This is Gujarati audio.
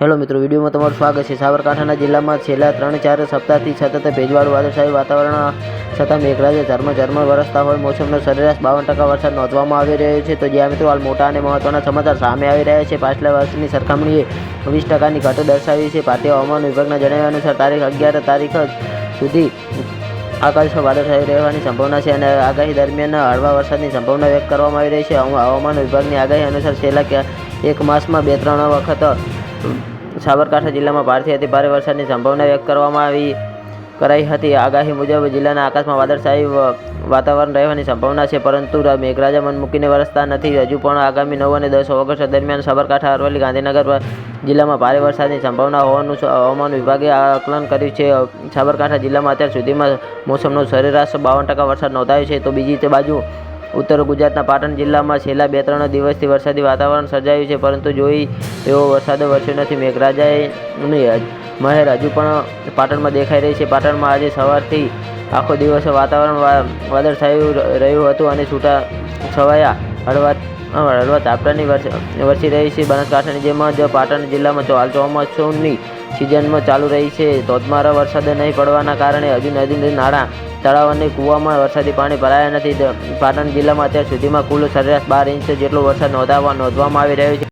હેલો મિત્રો, વિડીયોમાં તમારું સ્વાગત છે. સાબરકાંઠાના જિલ્લામાં છેલ્લા ત્રણ, ચાર સપ્તાહથી સતત ભેજવાળું વાદળશાહી વાતાવરણ, છતાં મેઘરાજે ઝરમર ઝરમર વરસતા હોય, મોસમનો સરેરાશ બાવન ટકા વરસાદ નોંધવામાં આવી રહ્યો છે. તો જ્યાં મિત્રો હાલ મોટા અને મહત્વના સમાચાર સામે આવી રહ્યા છે, પાછલા વર્ષની સરખામણીએ વીસ ટકાની ઘટ દર્શાવી છે. ભારતીય હવામાન વિભાગના જણાવ્યા અનુસાર, તારીખ અગિયાર તારીખ સુધી આકાશમાં વાદળછાયું રહેવાની સંભાવના છે અને આગાહી દરમિયાન હળવા વરસાદની સંભાવના વ્યક્ત કરવામાં આવી રહી છે. હવામાન વિભાગની આગાહી અનુસાર છેલ્લા એક માસમાં બે, ત્રણ વખત સાબરકાંઠા જિલ્લામાં ભારેથી અતિ ભારે વરસાદની સંભાવના વ્યક્ત કરવામાં આવી કરાઈ હતી. આગાહી મુજબ જિલ્લાના આકાશમાં વાદળશાહી વાતાવરણ રહેવાની સંભાવના છે, પરંતુ મેઘરાજા મન મૂકીને વરસતા નથી. હજુ પણ આગામી નવ અને દસ ઓગસ્ટ દરમિયાન સાબરકાંઠા, અરવલ્લી, ગાંધીનગર જિલ્લામાં ભારે વરસાદની સંભાવના હોવાનું હવામાન વિભાગે આકલન કર્યું છે. સાબરકાંઠા જિલ્લામાં અત્યાર સુધીમાં મોસમનો સરેરાશ બાવન ટકા વરસાદ નોંધાયો છે. તો બીજી બાજુ ઉત્તર ગુજરાતના પાટણ જિલ્લામાં છેલ્લા બે ત્રણ દિવસથી વરસાદી વાતાવરણ સર્જાયું છે, પરંતુ જોઈ તેવો વરસાદ વરસ્યો નથી. મેઘરાજાએ મહેર હજુ પણ પાટણમાં દેખાઈ રહી છે. પાટણમાં આજે સવારથી આખો દિવસ વાતાવરણ વા- વાદળછાયું ર- રહ્યું હતું અને છૂટા, છવાયા હળવા હળવા વર્ષ વરસી રહી છે બનાસકાંઠાની જેમ જ પાટણ જિલ્લામાં હાલ ચોમાસુની સિઝનમાં ચાલુ રહી છે. ધોધમારા વરસાદ નહીં પડવાના કારણે હજુ નદી નાળા તળાવ અને કૂવામાં વરસાદી પાણી ભરાયા નથી. પાટણ જિલ્લામાં અત્યાર સુધીમાં કુલ સરેરાશ બાર ઇંચ જેટલો વરસાદ નોંધાવવા નોંધવામાં આવી રહ્યો છે.